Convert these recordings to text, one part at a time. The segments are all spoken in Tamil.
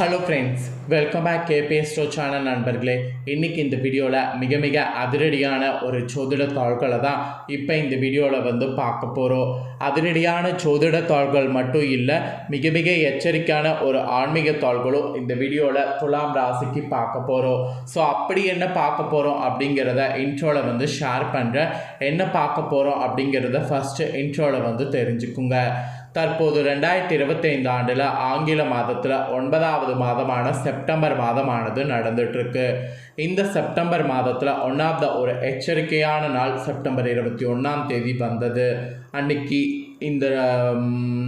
ஹலோ ஃப்ரெண்ட்ஸ் வெல்கம் பேக் கேபே ஸ்டோ சேனல் நண்பர்களே. இன்றைக்கி இந்த வீடியோவில் மிக மிக அதிரடியான ஒரு சோதிட தாள்களை தான் இப்போ இந்த வீடியோவில் வந்து பார்க்க போகிறோம் அதிரடியான சோதிட தாள்கள் மட்டும் இல்லை மிக மிக எச்சரிக்கையான ஒரு ஆன்மீக தாள்களும் இந்த வீடியோவில் துலாம் ராசிக்கு பார்க்க போகிறோம் ஸோ அப்படி என்ன பார்க்க போகிறோம் அப்படிங்கிறத இன்ட்ரோவில் வந்து ஷேர் பண்ணுறேன் என்ன பார்க்க போகிறோம் அப்படிங்கிறத ஃபஸ்ட்டு இன்ட்ரோவில் வந்து தெரிஞ்சுக்குங்க. தற்போது ரெண்டாயிரத்தி இருபத்தைந்து ஆண்டில் ஆங்கில மாதத்தில் ஒன்பதாவது மாதமான செப்டம்பர் மாதமானது நடந்துட்டுருக்கு. இந்த செப்டம்பர் மாதத்தில் ஒன்றாவது ஒரு எச்சரிக்கையான நாள் செப்டம்பர் இருபத்தி ஒன்றாம் தேதி வந்தது. அன்னைக்கு இந்த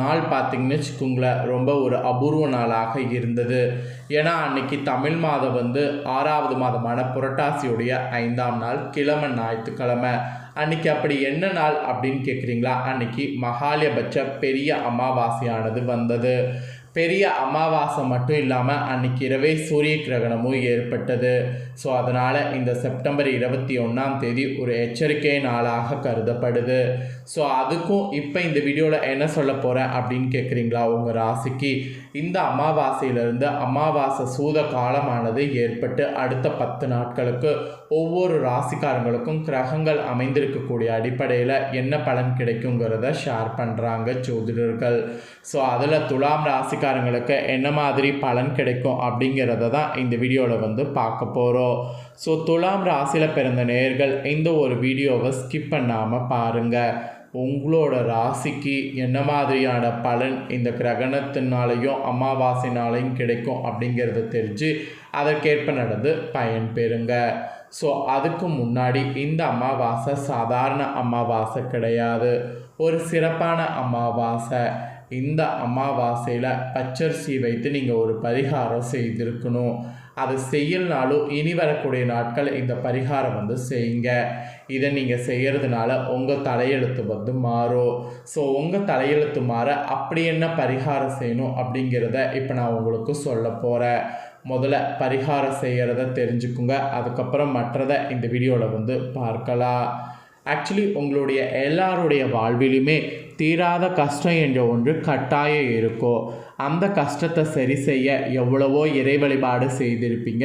நாள் பார்த்திங்கன்னு வச்சுக்கோங்களேன் ரொம்ப ஒரு அபூர்வ நாளாக இருந்தது. ஏன்னா அன்னைக்கு தமிழ் மாதம் வந்து ஆறாவது மாதமான புரட்டாசியுடைய ஐந்தாம் நாள் கிழமை ஞாயிற்றுக்கிழமை. அன்னைக்கு அப்படி என்ன நாள் அப்படின்னு கேட்குறீங்களா அன்னைக்கு மகாலயபட்ச பெரிய அமாவாசையானது வந்தது. பெரிய அமாவாசை மட்டும் இல்லாமல் அன்னைக்கு இரவே சூரிய கிரகணமும் ஏற்பட்டது. ஸோ அதனால் இந்த செப்டம்பர் இருபத்தி ஒன்றாம் தேதி ஒரு எச்சரிக்கை நாளாக கருதப்படுது. ஸோ அதுக்கும் இப்போ இந்த வீடியோவில் என்ன சொல்ல போகிறேன் அப்படின்னு கேட்குறீங்களா உங்கள் ராசிக்கு இந்த அமாவாசையிலிருந்து அமாவாசை சூத காலமானது ஏற்பட்டு அடுத்த பத்து நாட்களுக்கு ஒவ்வொரு ராசிக்காரங்களுக்கும் கிரகங்கள் அமைந்திருக்கக்கூடிய அடிப்படையில் என்ன பலன் கிடைக்குங்கிறத ஷேர் பண்ணுறாங்க ஜோதிடர்கள். ஸோ அதில் துலாம் ராசிக்காரங்களுக்கு என்ன மாதிரி பலன் கிடைக்கும் அப்படிங்கிறத தான் இந்த வீடியோவில் வந்து பார்க்க போகிறோம் ஸோ துலாம் ராசியில் பிறந்த நேர்கள் இந்த ஒரு வீடியோவை ஸ்கிப் பண்ணாமல் பாருங்கள் உங்களோட ராசிக்கு என்ன மாதிரியான பலன் இந்த கிரகணத்தினாலையும் அமாவாசைனாலையும் கிடைக்கும் அப்படிங்கிறத தெரிஞ்சு அதற்கேற்ப நடந்து பயன் பெறுங்க. ஸோ அதுக்கு முன்னாடி இந்த அமாவாசை சாதாரண அமாவாசை கிடையாது. ஒரு சிறப்பான அமாவாசை. இந்த அமாவாசையில் பச்சரிசி வைத்து நீங்கள் ஒரு பரிகாரம் செய்திருக்கணும். அதை செய்யலனாலும் இனி வரக்கூடிய நாட்கள் இந்த பரிகாரம் வந்து செய்யுங்க. இதை நீங்கள் செய்கிறதுனால உங்கள் தலையெழுத்து வந்து மாறும். ஸோ உங்கள் தலையெழுத்து மாற அப்படி என்ன பரிகாரம் செய்யணும் அப்படிங்கிறத இப்போ நான் உங்களுக்கு சொல்ல போகிறேன் முதல்ல பரிகாரம் செய்கிறத தெரிஞ்சுக்குங்க. அதுக்கப்புறம் மற்றதை இந்த வீடியோவில் வந்து பார்க்கலாம். ஆக்சுவலி உங்களுடைய எல்லாருடைய வாழ்விலுமே தீராத கஷ்டம் என்ற ஒன்று கட்டாயம் இருக்கும் அந்த கஷ்டத்தை சரி செய்ய எவ்வளவோ இறை வழிபாடு செய்திருப்பீங்க.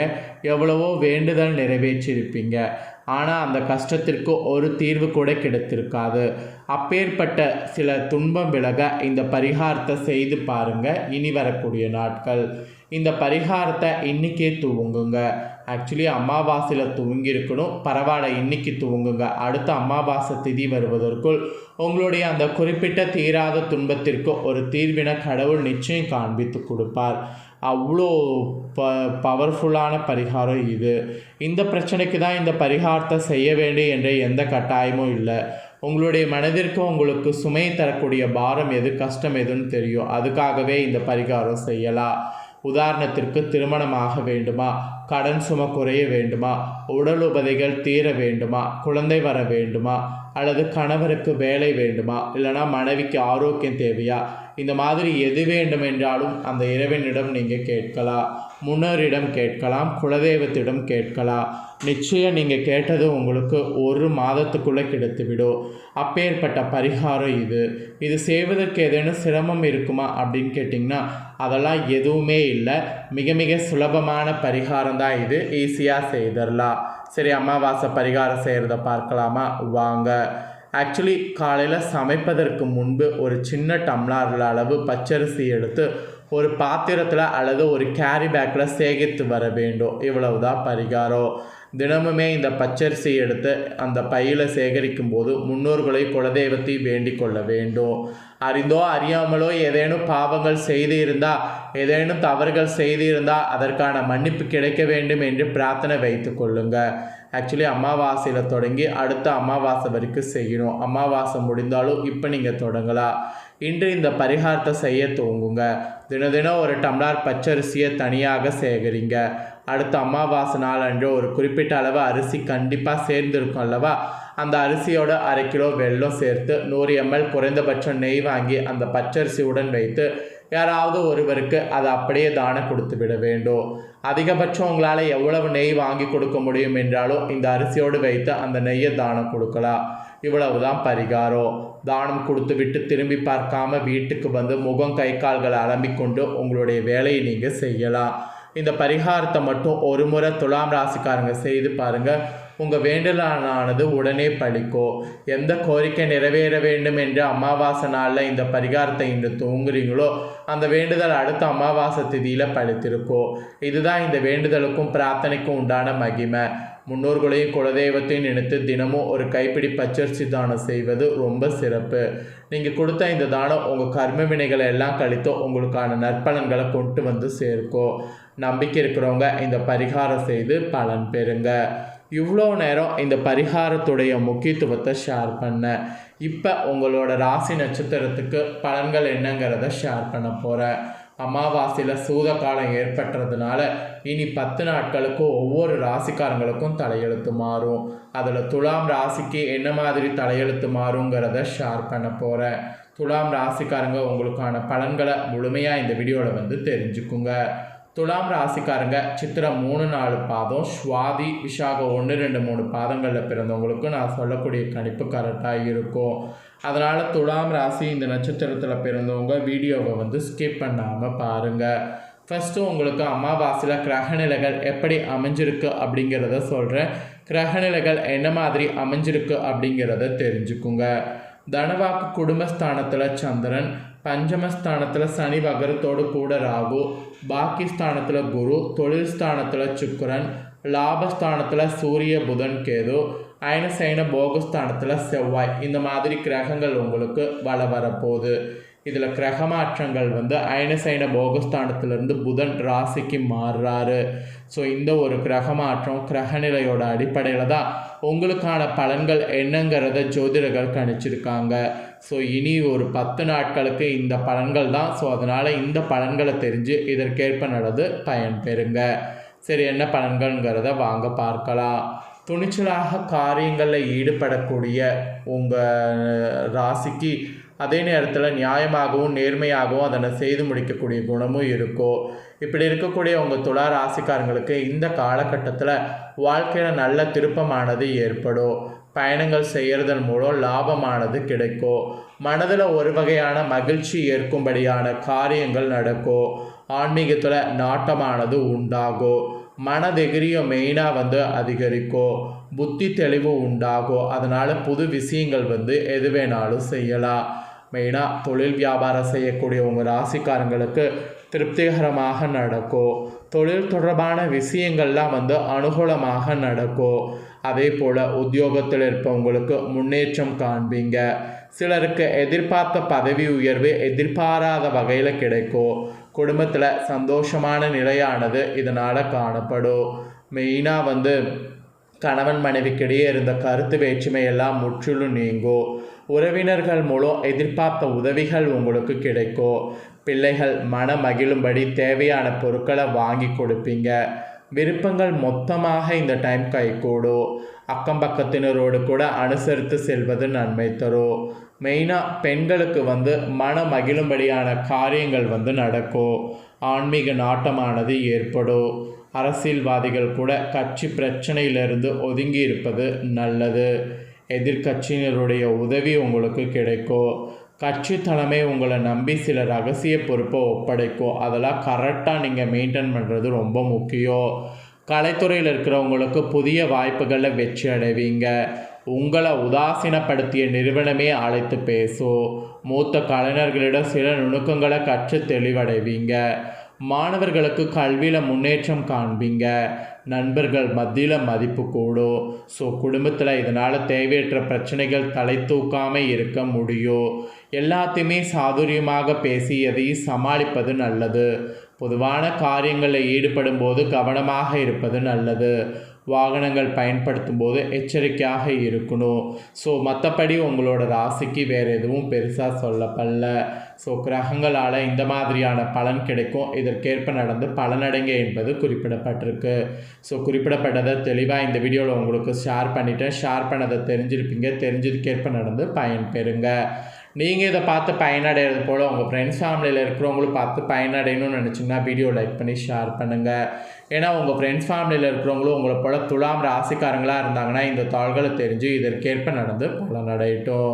எவ்வளவோ வேண்டுதல் நிறைவேற்றியிருப்பீங்க ஆனால் அந்த கஷ்டத்திற்கு ஒரு தீர்வு கூட கிடைத்திருக்காது. அப்பேற்பட்ட சில துன்பம் விலக இந்த பரிகாரத்தை செய்து பாருங்கள் இனி வரக்கூடிய நாட்கள். இந்த பரிகாரத்தை இன்னைக்கே துவங்குங்க. ஆக்சுவலி அமாவாசையில் துவங்கியிருக்கணும். பரவாயில்ல இன்னைக்கு துவங்குங்க. அடுத்த அமாவாசை திதி வருவதற்குள் உங்களுடைய அந்த குறிப்பிட்ட தீராத துன்பத்திற்கு ஒரு தீர்வினை கடவுள் நிச்சயம் காண்பித்து கொடுப்பார். அவ்வளோ ப பவர்ஃபுல்லான பரிகாரம் இது. இந்த பிரச்சனைக்கு தான் இந்த பரிகாரத்தை செய்ய வேண்டும் என்ற எந்த கட்டாயமும் இல்லை. உங்களுடைய மனதிற்கு உங்களுக்கு சுமை தரக்கூடிய பாரம் எது கஷ்டம் எதுன்னு தெரியும். அதுக்காகவே இந்த பரிகாரம் செய்யலாம். உதாரணத்திற்கு திருமணமாக வேண்டுமா? கடன் சும குறைய வேண்டுமா? உடல் உபதைகள் தீர வேண்டுமா? குழந்தை வர வேண்டுமா? அல்லது கணவருக்கு வேலை வேண்டுமா? இல்லைனா மனைவிக்கு ஆரோக்கியம் தேவையா? இந்த மாதிரி எது வேண்டும் என்றாலும் அந்த இறைவனிடம் நீங்கள் கேட்கலாம். முன்னோரிடம் கேட்கலாம் குலதெய்வத்திடம் கேட்கலாம். நிச்சயம் நீங்கள் கேட்டது உங்களுக்கு ஒரு மாதத்துக்குள்ளே கிடைத்துவிடும். அப்பேற்பட்ட பரிகாரம் இது. இது செய்வதற்கு ஏதேனும் சிரமம் இருக்குமா அப்படின்னு கேட்டிங்கன்னா அதெல்லாம் எதுவுமே இல்லை. மிக மிக சுலபமான பரிகாரம் தான் இது. ஈஸியாக செய்திடலாம் சரி அமாவாசை பரிகாரம் செய்கிறத பார்க்கலாமா? வாங்க. ஆக்சுவலி காலையில் சமைப்பதற்கு முன்பு ஒரு சின்ன டம்ளாரில் அளவு பச்சரிசி எடுத்து ஒரு பாத்திரத்தில் அல்லது ஒரு கேரி பேக்கில் சேகரித்து வர வேண்டும். இவ்வளவுதான் பரிகாரம். தினமுமே இந்த பச்சரிசி எடுத்து அந்த பையில் சேகரிக்கும் போது முன்னோர்களை குலதெய்வத்தை வேண்டிக் கொள்ள வேண்டும். அறிந்தோ அறியாமலோ ஏதேனும் பாவங்கள் செய்து இருந்தால் ஏதேனும் தவறுகள் செய்து இருந்தால் அதற்கான மன்னிப்பு கிடைக்க வேண்டும் என்று பிரார்த்தனை வைத்து கொள்ளுங்க. ஆக்சுவலி அமாவாசையில் தொடங்கி அடுத்த அமாவாசை வரைக்கும் செய்யணும். அமாவாசை முடிந்தாலும் இப்போ நீங்கள் தொடங்கலாம். இன்று இந்த பரிகாரத்தை செய்ய துவங்குங்க. தின தினம் ஒரு டம்ளார் பச்சரிசியை தனியாக சேகரிங்க. அடுத்த அமாவாசை நாள் அன்று ஒரு குறிப்பிட்ட அளவு அரிசி கண்டிப்பாக சேர்ந்துருக்கும் அல்லவா? அந்த அரிசியோட அரை கிலோ வெல்லம் சேர்த்து நூறு எம்எல் குறைந்தபட்சம் நெய் வாங்கி அந்த பச்சரிசியுடன் வைத்து யாராவது ஒருவருக்கு அதை அப்படியே தானம் கொடுத்து விட வேண்டும். அதிகபட்சம் உங்களால் எவ்வளவு நெய் வாங்கி கொடுக்க முடியும் என்றாலும் இந்த அரிசியோடு வைத்து அந்த நெய்யை தானம் கொடுக்கலாம். இவ்வளவுதான் பரிகாரம் தானம் கொடுத்து விட்டு திரும்பி பார்க்காம வீட்டுக்கு வந்து முகம் கை கால்களை அலம்பிக்கொண்டு உங்களுடைய வேலையை நீங்கள் செய்யலாம். இந்த பரிகாரத்தை மட்டும் ஒரு முறை துலாம் ராசிக்காரங்க செய்து பாருங்கள் உங்கள் வேண்டலானது உடனே பழிக்கும் எந்த கோரிக்கை நிறைவேற வேண்டும் என்று அமாவாசை நாளில் இந்த பரிகாரத்தை இன்று தூங்குறீங்களோ அந்த வேண்டுதல் அடுத்த அமாவாசை திதியில் பழித்திருக்கோ. இதுதான் இந்த வேண்டுதலுக்கும் பிரார்த்தனைக்கும் உண்டான மகிமை. முன்னோர்களையும் குலதெய்வத்தையும் நினைத்து தினமும் ஒரு கைப்பிடி பச்சரிசி தானம் செய்வது ரொம்ப சிறப்பு. நீங்கள் கொடுத்த இந்த தானம் உங்கள் கர்ம வினைகளை எல்லாம் கழித்து உங்களுக்கான நற்பலன்களை கொண்டு வந்து சேர்க்கும். நம்பிக்கை இருக்கிறவங்க இந்த பரிகாரம் செய்து பலன் பெறுங்க. இவ்வளோ நேரம் இந்த பரிகாரத்துடைய முக்கியத்துவத்தை ஷேர் பண்ணேன் இப்போ உங்களோட ராசி நட்சத்திரத்துக்கு பலன்கள் என்னங்கிறத ஷேர் பண்ண போகிறேன் அமாவாசையில் சூத காலம் இனி பத்து நாட்களுக்கு ஒவ்வொரு ராசிக்காரங்களுக்கும் தலையெழுத்து மாறும். அதில் துலாம் ராசிக்கு என்ன மாதிரி தலையெழுத்து மாறுங்கிறத ஷேர் பண்ண போகிறேன் துலாம் ராசிக்காரங்க உங்களுக்கான பலன்களை முழுமையாக இந்த வீடியோவில் வந்து தெரிஞ்சுக்குங்க. துலாம் ராசிக்காரங்க சித்திரம் மூணு நாலு பாதம் சுவாதி விஷாக ஒன்று ரெண்டு மூணு பாதங்களில் பிறந்தவங்களுக்கு நான் சொல்லக்கூடிய கணிப்பு கரெக்டாக இருக்கும். அதனால் துலாம் ராசி இந்த நட்சத்திரத்தில் பிறந்தவங்க வீடியோவை வந்து ஸ்கிப் பண்ணாமல் பாருங்கள் ஃபஸ்ட்டு உங்களுக்கு அமாவாசையில் கிரகநிலைகள் எப்படி அமைஞ்சிருக்கு அப்படிங்கிறத சொல்கிறேன் கிரகநிலைகள் என்ன மாதிரி அமைஞ்சிருக்கு அப்படிங்கிறத தெரிஞ்சுக்குங்க. தனவாக்கு குடும்பஸ்தானத்தில் சந்திரன் பஞ்சமஸ்தானத்தில் சனி வகரத்தோடு கூட ராகு பாக்கிஸ்தானத்தில் குரு தொழில் ஸ்தானத்தில் சுக்கரன் லாபஸ்தானத்தில் சூரிய புதன் கேது அயனசைன போகஸ்தானத்தில் செவ்வாய் இந்த மாதிரி கிரகங்கள் உங்களுக்கு வள வரப்போகுது இதில் கிரக மாற்றங்கள் வந்து அயனசைன போகஸ்தானத்திலிருந்து புதன் ராசிக்கு மாறுறாரு ஸோ இந்த ஒரு கிரகமாற்றம் கிரகநிலையோட அடிப்படையில் தான் உங்களுக்கான பலன்கள் என்னங்கிறத ஜோதிடர்கள் கணிச்சிருக்காங்க. ஸோ இனி ஒரு பத்து நாட்களுக்கு இந்த பலன்கள் தான். ஸோ அதனால் இந்த பலன்களை தெரிஞ்சு இதற்கேற்ப நடந்து பயன் பெறுங்க. சரி என்ன பலன்கள்ங்கிறத வாங்க பார்க்கலாம். துணிச்சலாக காரியங்களில் ஈடுபடக்கூடிய உங்கள் ராசிக்கு அதே நேரத்தில் நியாயமாகவும் நேர்மையாகவும் அதனை செய்து முடிக்கக்கூடிய குணமும் இருக்கும் இப்படி இருக்கக்கூடிய உங்கள் துளா ராசிக்காரங்களுக்கு இந்த காலகட்டத்தில் வாழ்க்கையில் நல்ல திருப்பமானது ஏற்படும். பயணங்கள் செய்கிறதன் மூலம் லாபமானது கிடைக்கும். மனதில் ஒரு வகையான மகிழ்ச்சி ஏற்கும்படியான காரியங்கள் நடக்கும். ஆன்மீகத்தில் நாட்டமானது உண்டாகும். மனதெகிரியும் மெயினாக வந்து அதிகரிக்கும். புத்தி தெளிவு உண்டாகும். அதனால் புது விஷயங்கள் வந்து எது வேணாலும் செய்யலாம். மெயினாக தொழில் வியாபாரம் செய்யக்கூடிய உங்கள் ராசிக்காரங்களுக்கு திருப்திகரமாக நடக்கும் தொழில் தொடர்பான விஷயங்கள்லாம் வந்து அனுகூலமாக நடக்கும் அதே போல் உத்தியோகத்தில் இருப்பவங்களுக்கு முன்னேற்றம் காண்பீங்க. சிலருக்கு எதிர்பார்த்த பதவி உயர்வு எதிர்பாராத வகையில் கிடைக்கும் குடும்பத்தில் சந்தோஷமான நிலையானது இதனால் காணப்படும் மெயினாக வந்து கணவன் மனைவிக்கிடையே இருந்த கருத்து வேற்றுமை எல்லாம் முற்றிலும் நீங்கும் உறவினர்கள் மூலம் எதிர்பார்த்த உதவிகள் உங்களுக்கு கிடைக்கும் பிள்ளைகள் மன மகிழும்படி தேவையான பொருட்களை வாங்கி கொடுப்பீங்க. விருப்பங்கள் மொத்தமாக இந்த டைம் கைகூடும் அக்கம் பக்கத்தினரோடு கூட அனுசரித்து செல்வது நன்மை தரும் மெயினாக பெண்களுக்கு வந்து மன மகிழும்படியான காரியங்கள் வந்து நடக்கும் ஆன்மீக நாட்டமானது ஏற்படும் அரசியல்வாதிகள் கூட கட்சி பிரச்சனையிலிருந்து ஒதுங்கி இருப்பது நல்லது. எதிர்கட்சியினருடைய உதவி உங்களுக்கு கிடைக்கும் கட்சி தலைமை உங்களை நம்பி சில ரகசிய பொறுப்பை ஒப்படைக்கும் அதெல்லாம் கரெக்டாக நீங்கள் மெயின்டைன் பண்ணுறது ரொம்ப முக்கியம் கலைத்துறையில் இருக்கிறவங்களுக்கு புதிய வாய்ப்புகளில் வெற்றி அடைவீங்க. உங்களை உதாசீனப்படுத்திய நிறுவனமே அழைத்து பேசும் மூத்த கலைஞர்களிடம் சில நுணுக்கங்களை கற்று தெளிவடைவீங்க. மாணவர்களுக்கு கல்வியில் முன்னேற்றம் காண்பீங்க. நண்பர்கள் மத்தியில் மதிப்பு கூடும். ஸோ குடும்பத்தில் இதனால் தேவையற்ற பிரச்சனைகள் தலை தூக்காமல் இருக்க முடியும். எல்லாத்தையுமே சாதுரியமாக பேசி எதையும் சமாளிப்பது நல்லது. பொதுவான காரியங்களில் ஈடுபடும் போது கவனமாக இருப்பது நல்லது. வாகனங்கள் பயன்படுத்தும் போது எச்சரிக்கையாக இருக்கணும். ஸோ மற்றபடி உங்களோட ராசிக்கு வேறு எதுவும் பெருசாக சொல்லப்படல. ஸோ கிரகங்களால் இந்த மாதிரியான பலன் கிடைக்கும். இதற்கேற்ப நடந்து பலனடைங்க என்பது குறிப்பிடப்பட்டிருக்கு. ஸோ குறிப்பிடப்பட்டதை தெளிவாக இந்த வீடியோவில் உங்களுக்கு ஷேர் பண்ணிவிட்டேன் ஷேர் பண்ணதை தெரிஞ்சிருப்பீங்க. தெரிஞ்சதுக்கேற்ப நடந்து பயன் பெறுங்க. நீங்கள் இதை பார்த்து பயனடைகிறது போல் உங்கள் ஃப்ரெண்ட்ஸ் ஃபேமிலியில் இருக்கிறவங்களும் பார்த்து பயனடையணும்னு நினச்சிங்கன்னா வீடியோ லைக் பண்ணி ஷேர் பண்ணுங்கள் ஏன்னா உங்கள் ஃப்ரெண்ட்ஸ் ஃபேமிலியில் இருக்கிறவங்களும் உங்களை போல் துலாம் ராசிக்காரங்களாக இருந்தாங்கன்னா இந்த தாள்களை தெரிஞ்சு இதற்கேற்ப நடந்து பலனடையட்டும்.